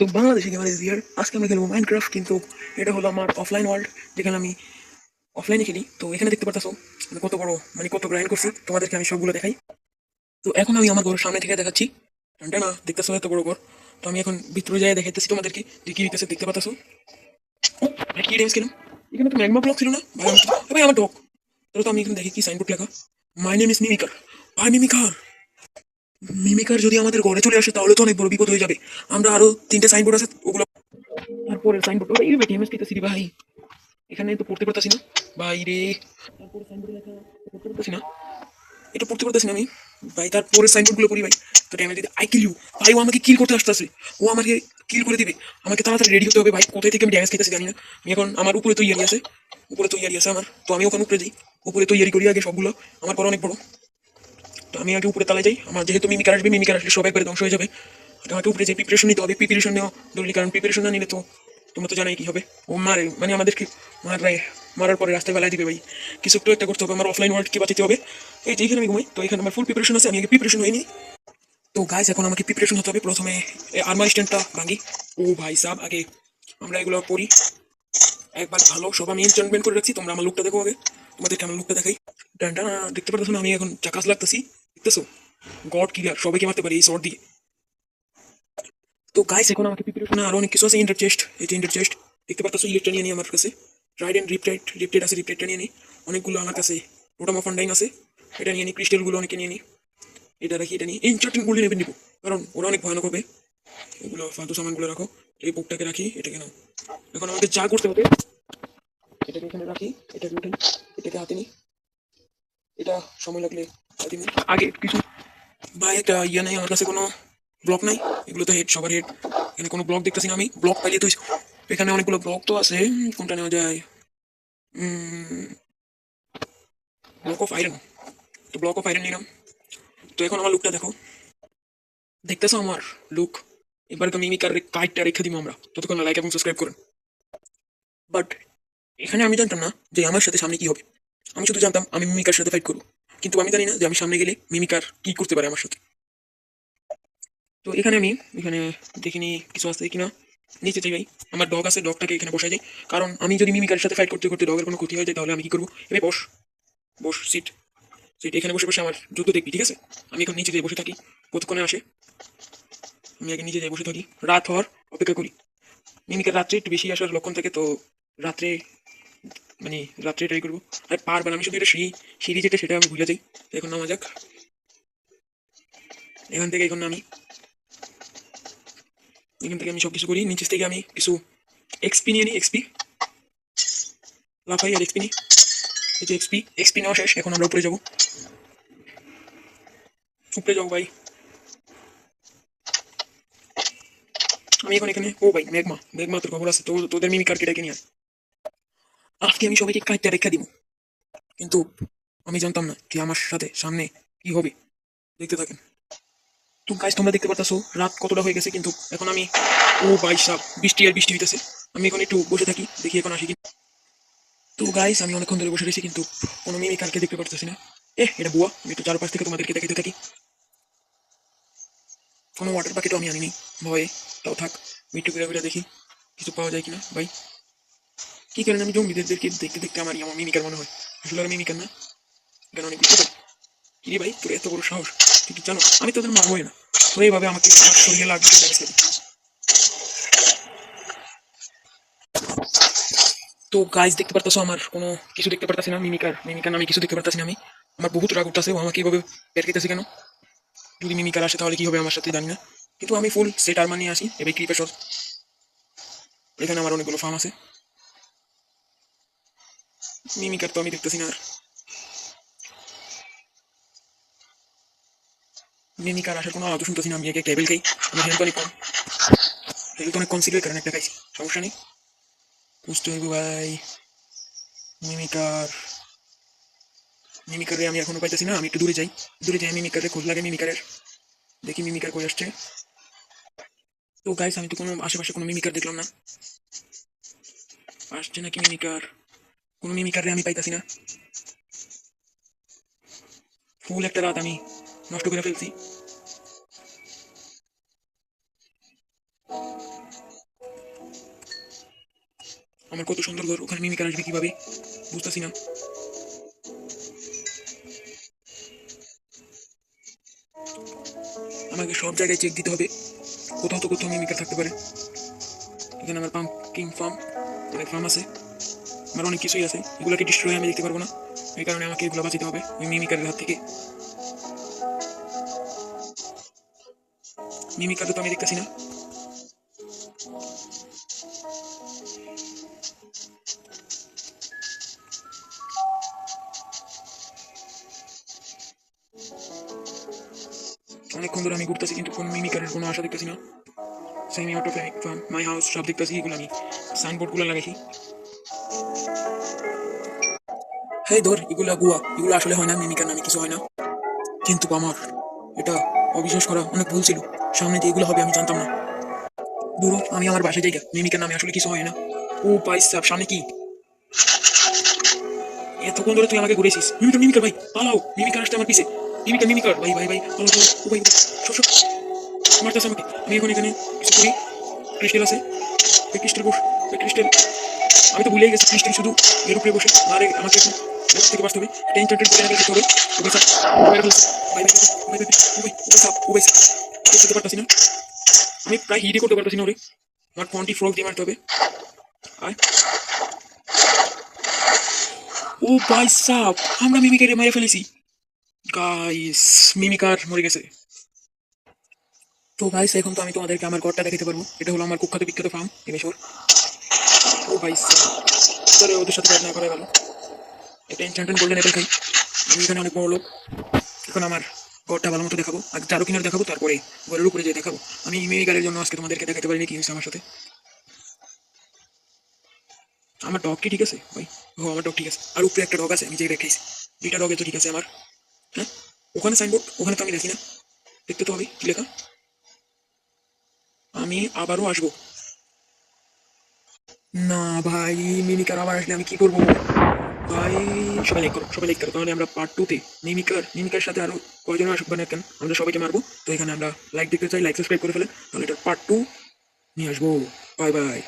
তো বাংলাদেশে gamer is here আজকে আমরা খেলব মাইনক্রাফট কিন্তু এটা হলো আমার অফলাইন ওয়ার্ল্ড যেখানে আমি অফলাইনে খেলি। তো এখানে দেখতে পারতাছো কত বড় মানে কত গ্রাইন্ড করছি। তোমাদেরকে আমি সবগুলো দেখাই। তো এখন আমি আমার ঘরের সামনে থেকে দেখাচ্ছি। না, দেখতেছো এত বড় ঘর। তো আমি এখন ভিতরে যাই দেখাইতেছি তোমাদেরকে। যে কি হইতেছে দেখতে পারতাছো? কি ডেমস কিনুম এখানে তো ম্যাগমা ব্লক ছিল না? ভাই, আমার ডক তো আমি এখানে দেখি কি সাইনবোর্ড লেখা। মাই নেম ইজ মিমিকার ভাই মিমিকার মিমিকার যদি আমাদের ঘরে চলে আসে, তাহলে তো অনেক বড় বিপদ হয়ে যাবে। আমরা আরও তিনটে সাইনবোর্ড আছে, ওগুলো তারপরে সাইনবোর্ড ওই বেটি এমএস পেতেছি রে ভাই। এখানে তো পড়তে পারতাছি না। ভাই রে। তারপরে সাইনবোর্ড লেখা পড়তে পারতাছি না। এটা পড়তে পারতাছি না আমি। ভাই, তারপরে সাইনবোর্ডগুলো পড়ি ভাই। তো ড্যামেজ দিতে আই কিল ইউ ভাই, ও আমাকে কিল করতে আসতেছে। ও আমাকে কিল করে দিবে। আমাকে তাড়াতাড়ি রেডি হতে হবে ভাই। কোথায় থেকে আমি ড্যামেজ খেতেছি জানি না। আমি এখন আমার উপরে তো ইয়ারি আছে। উপরে তো ইয়ারি আছে আমার। তো আমি ওখানে উপরে যাই। উপরে তো ইয়ারি করি আগে সবগুলো। আমার ঘর অনেক বড়। আমি আগে উপরে তালে যাই। আমার যেহেতু মিমিকার আসবে মিমিকার আসলে সব একবারে ধ্বংস হয়ে যাবে। আর আমাকে উপরে যে প্রিপারেশন নিতে হবে প্রিপারেশন নেওয়া জরুরি, কারণ প্রিপারেশন না নিলে তো তোমরা তো জানাই কি হবে। ও মারে মানে আমাদেরকে মারায় মারার পরে রাস্তায় বেলায় দিবে ভাই। কিছু একটু একটা করতে হবে, আমার অফলাইন ওয়ার্ল্ড কি বাঁচাতে হবে। এই যে এখানে আমি ঘুমাই, তো এখানে আমার ফুল প্রিপারেশন আছে, আমি আগে প্রিপারেশন হয়নি। তো গাইজ এখন আমাকে প্রিপারেশন হতে হবে। প্রথমে আর্মার স্ট্যান্ডটা ভাঙি। ও ভাই সাব, আগে আমরা এগুলো পড়ি একবার ভালো, সব আমি এনচেন্টমেন্ট করে রাখছি, তোমরা আমার লুকটা দেখো আগে। তোমাদেরকে আমার লুকটা দেখাই। ডানটা দেখতে পারতেছো না, আমি এখন চাকাস লাগতেছি। দেখতেছো? গড কিলার সবাইকে মারতে পারি এই শর্ট দিয়ে। তো গাইস এখন আমাকে প্রিপারেশনে আরও অনেক কিছু আছে ইন্টার চেস্ট এই যে ইন্টার চেস্ট দেখতে পারতেছো ইলেকট্রা নিয়ে নিই আমার কাছে। রাইড অ্যান্ড রিপটাইট রিপটেড আছে রিপটেডটা নিয়ে নিই অনেকগুলো আমার কাছে রোটাম অফ ডাইন আছে, এটা নিয়ে নিই ক্রিস্টালগুলো অনেকে নিয়ে নিই এটা রাখি, এটা নিই ইনচার্টিংগুলো নেবে নিবো কারণ ওরা অনেক ভয়ানক হবে। এগুলো ফালতু সামানগুলো রাখো, এই বুকটাকে রাখি, এটাকে নাও। এখন আমাদের যা করতে হবে, এটাকে এখানে রাখি, এটাকে উঠে, এটাকে হাতে নিই। এটা সময় লাগলে। আগে কিছু ভাই একটা ইয়ে নেই, আমার কাছে কোনো ব্লক নাই। এগুলো তো হেড সবার হেড এখানে কোনো ব্লক দেখতেছি না আমি। ব্লক পাইলে তো এখানে অনেকগুলো ব্লক তো আছে। কোনটা নেওয়া যায়? ব্লক অফ আয়রন তো ব্লক অফ আয়রন নিলাম। তো এখন আমার লুকটা দেখো। দেখতেছো আমার লুক এবার তো মিমিকার কাইটটা রেখে দিব আমরা। ততক্ষণ লাইক এবং সাবস্ক্রাইব করুন। বাট এখানে আমি জানতাম না যে আমার সাথে সামনে কি হবে। আমি শুধু জানতাম আমি মিমিকার সাথে ফাইট করব। কিন্তু আমি জানি না যে আমি সামনে গেলে মিমিকার কি করতে পারে আমার সাথে। তো এখানে আমি, এখানে দেখিনি কিছু আছে কিনা। নিচে যাই ভাই, আমার ডগ আছে ডগটাকে এখানে বসাই যাই কারণ আমি যদি মিমিকার সাথে ফাইট করতে করতে ডগের কোনো ক্ষতি হয়ে যায়, তাহলে আমি কি করব? এবার বস বস সিট সিট এখানে বসে বসে আমার যুদ্ধ দেখবি, ঠিক আছে? আমি এখন নিচে যেয়ে বসে থাকি, কতক্ষণে আসে? আমি আগে নিচে যেয়ে বসে থাকি। রাত হওয়ার অপেক্ষা করি। মিমিকার রাত্রে একটু বেশি আসার লক্ষণ থাকে, তো রাত্রে মানে রাত্রে ট্রাই করব। আর পারবার আমি শুধু এটা সিঁড়ি সিঁড়ি যেটা, সেটা আমি ভুলে যাই। এখন নামা যাক। এখান থেকে এখন আমি এখান থেকে আমি সব কিছু করি। নিচের থেকে আমি কিছু এক্সপি নিয়ে নিই এক্সপি লাফাই আর এক্সপি নিই এই যে এক্সপি এক্সপি নেওয়া শেষ। এখন আমরা উপরে যাব। উপরে যাব ভাই। আমি এখন এখানে ও ভাই মেঘমা মেঘমা তোর খবর আছে। তোদের মিমিকার কেটে নিয়ে আয়। আজকে আমি সবাইকে কাইটটা রেখা দিব। কিন্তু আমি জানতাম না যে আমার সাথে সামনে কি হবে। দেখতে থাকেন। তো গাইস তোমরা দেখতে পারতাছো, রাত কতটা হয়ে গেছে, কিন্তু এখন আমি, ও ভাই সাপ বৃষ্টি আর বৃষ্টি হইতেছে। আমি এখন একটু বসে থাকি, দেখি এখন আসি তো গাইস আমি অনেকক্ষণ ধরে বসে রয়েছি, কিন্তু কোনো মেয়ে মিমিকারকে দেখতে পারতেছি না। এ এটা বুয়া, আমি একটু চারপাশ থেকে তোমাদেরকে দেখাতে থাকি। কোনো ওয়াটার প্যাকেটও আমি আনিনি। ভয়ে, তাও থাক, আমি একটু ঘুরে ঘুরে দেখি, কিছু পাওয়া যায় কিনা, ভাই। কি কারণে আমি জঙ্গিদেরকে দেখতে দেখতে আমার আমার মিমিকার মনে হয়। আসলে আর মিমিকার না। কেন অনেক বিপদ কি রে ভাই, তোর এত বড় সাহস? তুই জানো? আমি তোদের মারবোই না। তো এইভাবে আমাকে সরিয়ে লাগবে তো গাইজ দেখতে পারতেছো আমার কোনো কিছু দেখতে পারতাছি না, মিমিকার। মিমিকার নামে কিছু দেখতে পারতাছি না আমি। আমার বহুত রাগ উঠতেছে, ও আমাকে বের খেতেছে কেন? যদি মিমিকার আসে তাহলে কি হবে আমার সাথে, জানি না। কিন্তু আমি ফুল সেট আর্মার নিয়ে আসি, এবার ক্রিপের শট এখানে আমার অনেকগুলো ফার্ম আছে। মিমিকার তো আমি দেখতেছি না আর মিমিকার আসার কোনো আওয়াজ শুনতেছি না আমি একে টেবিল খাই আমার হেলথ অনেক কম হেলথ অনেক কনসিডার কারণ একটা খাইছি সমস্যা নেই বুঝতে হইব ভাই মিমিকার মিমিকারে আমি এখনও পাইতেছি না আমি একটু দূরে যাই দূরে যাই মিমিকারে খোঁজ লাগে মিমিকারের দেখি মিমিকার কই আসছে তো গাইস আমি তো কোনো আশেপাশে কোনো মিমিকার দেখলাম না আসছে নাকি মিমিকার কোনো মিমিকারে আমি পাইতাছি না ফুল একটা রাত আমি নষ্ট করে ফেলছি আমার কত সুন্দর ঘর ওখানে মিমিকার আসবে কীভাবে বুঝতেছি না আমাকে সব জায়গায় চেক দিতে হবে কোথাও তো কোথাও মিমিকার থাকতে পারে এখানে আমার পাম্পকিং ফার্ম ফার্ম আছে আমার অনেক কিছুই আছে, এগুলোকে ডিস্ট্রয় আমি দেখতে পারব না। এই কারণে আমাকে এগুলো বাঁচাতে হবে, ওই মিমিকারের হাত থেকে। মিমিকার তো আমি দেখতেছি না। অনেকক্ষণ ধরে আমি ঘুরতেছি, কিন্তু কোন মিমিকারের কোনো আশা দেখতেছি না। Semi auto farm my house সব দেখতেছি, এগুলো আমি। সাইনবোর্ডগুলো লাগাইছি। হেই, ধর, এগুলা গুয়া এগুলো আসলে হয় না মিমিকার নামে কিছু হয় না। কিন্তু আমার, এটা অবিশ্বাস করা অনেক ভুল ছিল। সামনে যে এগুলো হবে, আমি জানতাম না। বুড়ো, আমি আমার বাসায় জায়গা মিমিকার নামে আসলে কিছু হয় না। ও পাইস সামনে কি? এতক্ষণ ধরে তুই আমাকে ঘুরেছিস। মিমিকার মিমিকার ভাই, পালাও, মিমিকার আসতে আমার পিছে। মিমিকার মিমিকার ভাই ভাই ভাই, পালাও ও ভাই সব সব মারতেছে আমাকে। আমি এখন এখানে কিছু করি। ক্রিস্টাল আছে। ক্রিস্টাল বস ক্রিস্টাল আমি তো ভুলেই গেছি ক্রিস্টাল শুধু এর উপরে বসে। আরে আমাকে থেকে বাঁচতে হবে টেন টেন টেন করতে হবে ও ভাই সাপ ও ফেলছে ভাই ভাই ভাই ভাই ও ভাই ও সাপ ও সাপ করতে পারতাছি না আমি প্রায় হিটই করতে পারতাছি না ওরে আমার ফোনটি ফ্রক মারতে হবে ও ভাই সাপ আমরা মিমিকারে মেরে ফেলেছি গাইস মিমিকার মরে গেছে তো গাইস এখন তো আমি তোমাদেরকে আমার ঘরটা দেখাতে পারব এটা হলো আমার কুখ্যাত বিখ্যাত ফার্ম এমেশোর ও তাহলে ওদের সাথে না করা গেল এনচান্টেন গোল্ডেন অ্যাপেল খাই। এখানে অনেক বড় লোক এখন আমার ঘরটা ভালো মতো দেখাবো, আর চারো কিনার দেখাবো, তারপরে ঘরের উপরে যেয়ে দেখাবো। আমি মিমিকারের জন্য আজকে তোমাদেরকে দেখাতে পারিনি, কি হয়েছে আমার সাথে। আমার ডগ কি ঠিক আছে? ভাই ও আমার ডগ ঠিক আছে। আর উপরে একটা ডগ আছে, আমি যে রেখেছি দুইটা ডগে তো ঠিক আছে আমার। হ্যাঁ? ওখানে সাইনবোর্ড ওখানে তো আমি দেখি না। দেখতে তো হবে কি লেখা? আমি আবারও আসব। না ভাই মিমিকার আবার আসলে আমি কি করব? সবাই লাইক করো, সবাই লাইক করো। তাহলে আমরা পার্ট টুতে মিমিকার মিমিকার সাথে আরও কয়জন আসুক না কেন? আমরা সবাইকে মারবো। তো এখানে আমরা লাইক দেখতে চাই লাইক সাবস্ক্রাইব করে ফেলে। তাহলে এটা পার্ট টু নিয়ে আসব। Bye bye